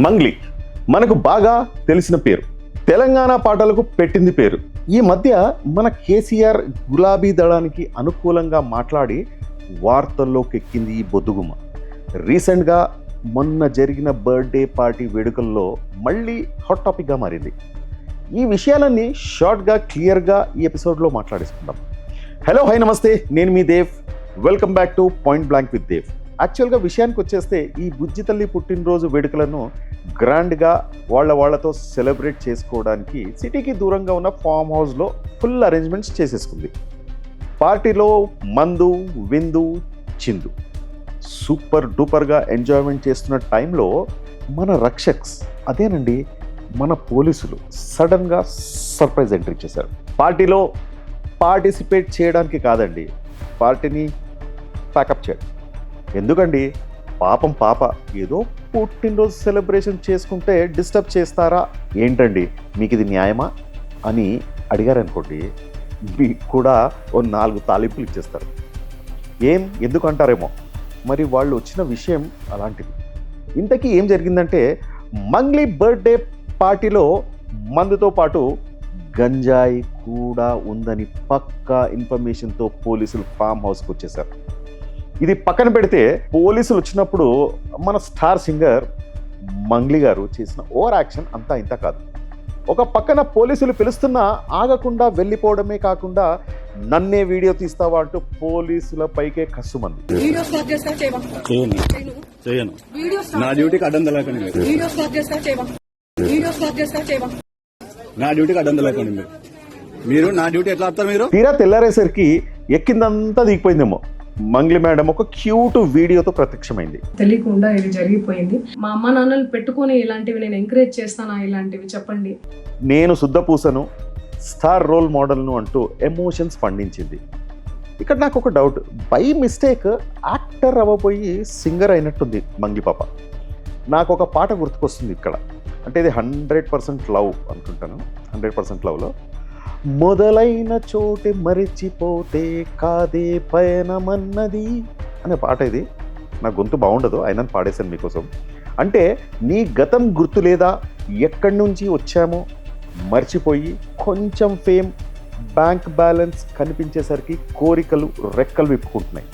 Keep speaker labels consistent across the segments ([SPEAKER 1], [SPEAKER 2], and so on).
[SPEAKER 1] మంగ్లీ మనకు బాగా తెలిసిన పేరు. తెలంగాణ పాటలకు పెట్టింది పేరు. ఈ మధ్య మన కేసీఆర్ గులాబీ దళానికి అనుకూలంగా మాట్లాడి వార్తల్లోకి ఎక్కింది ఈ బొద్దుగుమ్మ. రీసెంట్గా మొన్న జరిగిన బర్త్డే పార్టీ వేడుకల్లో మళ్ళీ హాట్ టాపిక్గా మారింది. ఈ విషయాలన్నీ షార్ట్గా క్లియర్గా ఈ ఎపిసోడ్లో మాట్లాడేసుకుందాం. హలో హై నమస్తే. నేను మీ Dev. Welcome back to point blank with Dev. యాక్చువల్గా విషయానికి వచ్చేస్తే ఈ బుజ్జి తల్లి పుట్టినరోజు వేడుకలను గ్రాండ్గా వాళ్ళ వాళ్ళతో సెలబ్రేట్ చేసుకోవడానికి సిటీకి దూరంగా ఉన్న ఫామ్ హౌస్లో ఫుల్ అరేంజ్మెంట్స్ చేసేసుకుంది. పార్టీలో మందు విందు చిందు. సూపర్ డూపర్గా ఎంజాయ్మెంట్ చేస్తున్న టైంలో మన రక్షక్స్ అదేనండి మన పోలీసులు సడన్గా సర్ప్రైజ్ ఎంట్రీ చేశారు. పార్టీలో పార్టిసిపేట్ చేయడానికి కాదండి పార్టీని ప్యాకప్ చేయడం ఎందుకండి? పాపం పాప ఏదో పుట్టినరోజు సెలబ్రేషన్ చేసుకుంటే డిస్టర్బ్ చేస్తారా? ఏంటండి? మీకు ఇది న్యాయమా? అని అడిగారనుకోండి మీకు కూడా ఓ నాలుగు తాలింపులు ఇచ్చేస్తారు. ఏం? ఎందుకు అంటారేమో? మరి వాళ్ళు వచ్చిన విషయం అలాంటిది. ఇంతకీ ఏం జరిగిందంటే మంగ్లీ బర్త్డే పార్టీలో మందుతో పాటు గంజాయి కూడా ఉందని పక్కా ఇన్ఫర్మేషన్తో పోలీసులు ఫామ్ హౌస్కి వచ్చేసారు. ఇది పక్కన పెడితే పోలీసులు వచ్చినప్పుడు మన స్టార్ సింగర్ మంగ్లీ గారు చేసిన ఓవర్ యాక్షన్ అంతా ఇంత కాదు. ఒక పక్కన పోలీసులు పిలుస్తున్నా ఆగకుండా వెళ్ళిపోవడమే కాకుండా నన్నే వీడియో తీస్తావా అంటూ పోలీసుల పైకే కసుమంది.
[SPEAKER 2] వీడియో స్టార్ట్ చేస్తా చేయవా?
[SPEAKER 3] చేయను.
[SPEAKER 2] చేయను.
[SPEAKER 3] చేయను.
[SPEAKER 2] వీడియో
[SPEAKER 3] నా డ్యూటీకి అడ్డం తెలకండి మీరు.
[SPEAKER 2] వీడియో స్టార్ట్ చేస్తా చేయవా? వీడియో స్టార్ట్ చేస్తా చేయవా?
[SPEAKER 3] నా డ్యూటీకి అడ్డం మీరు. మీరు నా డ్యూటీ ఎట్లా ఆపుతారు మీరు?
[SPEAKER 1] తీరా తెల్లారేసరికి ఎక్కిందంతా దిగిపోయిందేమో. మంగ్లీ మేడం ఒక క్యూట్ వీడియోతో ప్రత్యక్షమైంది.
[SPEAKER 4] తెలియకుండా ఇది జరిగిపోయింది. మా అమ్మ నాన్నలు పెట్టుకొని ఇలాంటివి నేను ఎంకరేజ్ చేస్తానా? ఇలాంటివి చెప్పండి.
[SPEAKER 1] నేను శుద్ధపూసను స్టార్ రోల్ మోడల్ను అంటూ ఎమోషన్స్ పండించింది. ఇక్కడ నాకు ఒక డౌట్ బై మిస్టేక్ యాక్టర్ అవ్వబోయి సింగర్ అయినట్టుంది మంగి పాప. నాకు ఒక పాట గుర్తుకొస్తుంది ఇక్కడ. అంటే ఇది హండ్రెడ్ పర్సెంట్ లవ్ అనుకుంటాను. హండ్రెడ్ పర్సెంట్ లవ్లో మొదలైన చోటే మరిచిపోతే కాదే పయనమన్నది అనే పాట ఇది. నా గొంతు బాగుండదు అయినా పాడేశాను మీకోసం. అంటే నీ గతం గుర్తు లేదా? ఎక్కడి నుంచి వచ్చామో? మర్చిపోయి కొంచెం ఫేమ్ బ్యాంక్ బ్యాలెన్స్ కనిపించేసరికి కోరికలు రెక్కలు విప్పుకుంటున్నాయి.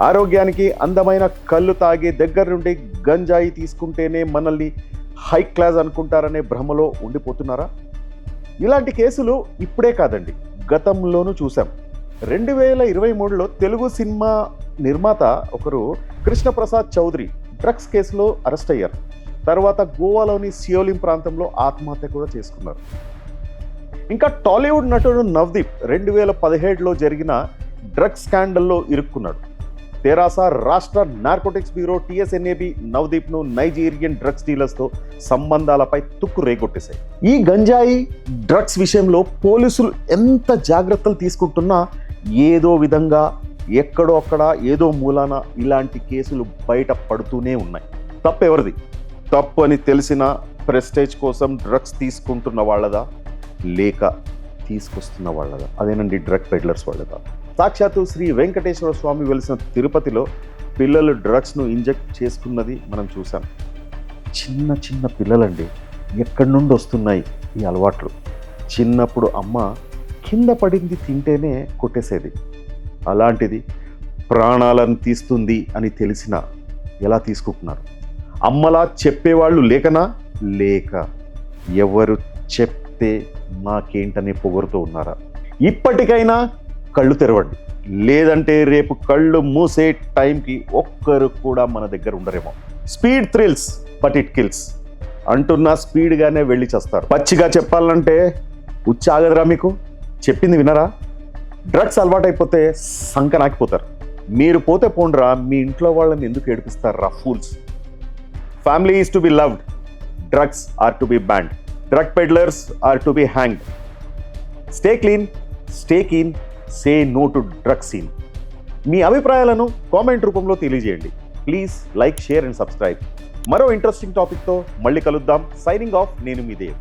[SPEAKER 1] ఆరోగ్యానికి అందమైన కళ్ళు తాగే దగ్గర నుండి గంజాయి తీసుకుంటేనే మనల్ని హై క్లాస్ అనుకుంటారనే భ్రమలో ఉండిపోతున్నారా? ఇలాంటి కేసులు ఇప్పుడే కాదండి. గతంలోనూ చూసాం రెండు వేల ఇరవై మూడులో తెలుగు సినిమా నిర్మాత ఒకరు కృష్ణప్రసాద్ చౌదరి డ్రగ్స్ కేసులో అరెస్ట్ అయ్యారు. తర్వాత గోవాలోని సియోలిం ప్రాంతంలో ఆత్మహత్య కూడా చేసుకున్నారు. ఇంకా టాలీవుడ్ నటుడు నవదీప్ రెండు వేల పదిహేడులో జరిగిన డ్రగ్స్ స్కాండల్లో ఇరుక్కున్నాడు. తెరాస రాష్ట్ర నార్కోటిక్స్ బ్యూరో టిఎస్ఎన్ఏబి నవదీప్ను నైజీరియన్ డ్రగ్స్ డీలర్స్తో సంబంధాలపై తుక్కు రేగొట్టేశాయి. ఈ గంజాయి డ్రగ్స్ విషయంలో పోలీసులు ఎంత జాగ్రత్తలు తీసుకుంటున్నా ఏదో విధంగా ఎక్కడో అక్కడ ఏదో మూలాన ఇలాంటి కేసులు బయట పడుతూనే ఉన్నాయి. తప్పెవరిది? తప్పు అని తెలిసిన ప్రెస్టేజ్ కోసం డ్రగ్స్ తీసుకుంటున్న వాళ్ళదా? లేక తీసుకొస్తున్న వాళ్ళదా అదేనండి డ్రగ్ పెడ్లర్స్ వాళ్ళదా సాక్షాత్తు శ్రీ వెంకటేశ్వర స్వామి వెలిసిన తిరుపతిలో పిల్లలు డ్రగ్స్ను ఇంజెక్ట్ చేసుకున్నది మనం చూసాం చిన్న చిన్న పిల్లలండి ఎక్కడి నుండి వస్తున్నాయి ఈ అలవాట్లు. చిన్నప్పుడు అమ్మ కింద పడింది తింటేనే కొట్టేసేది. అలాంటిది ప్రాణాలను తీస్తుంది అని తెలిసిన ఎలా తీసుకుంటున్నారు? అమ్మలా చెప్పేవాళ్ళు లేకనా? లేక. ఎవరు చెప్తే మాకేంటనే పొగరుతో ఉన్నారా? ఇప్పటికైనా కళ్ళు తెరవండి. లేదంటే రేపు కళ్ళు మూసే టైంకి ఒక్కరు కూడా మన దగ్గర ఉండరేమో. Speed thrills but it kills. అంటున్నా స్పీడ్గానే వెళ్ళి చేస్తారు. పచ్చిగా చెప్పాలంటే ఉచ్చాగదరా మీకు? చెప్పింది వినరా? డ్రగ్స్ అలవాటైపోతే సంకనాకిపోతారు మీరు పోతే పోండ్రా మీ ఇంట్లో వాళ్ళని ఎందుకు ఏడిపిస్తారు రా fools? Family is to be loved. Drugs are to be banned drug peddlers are to be hanged stay clean stay keen say no to drug scene మీ అభిప్రాయాలను కామెంట్ రూపంలో తెలియజేయండి. Please like share and subscribe మరో interesting టాపిక్తో మళ్ళీ కలుద్దాం. Signing off నేను మీ దేవ్.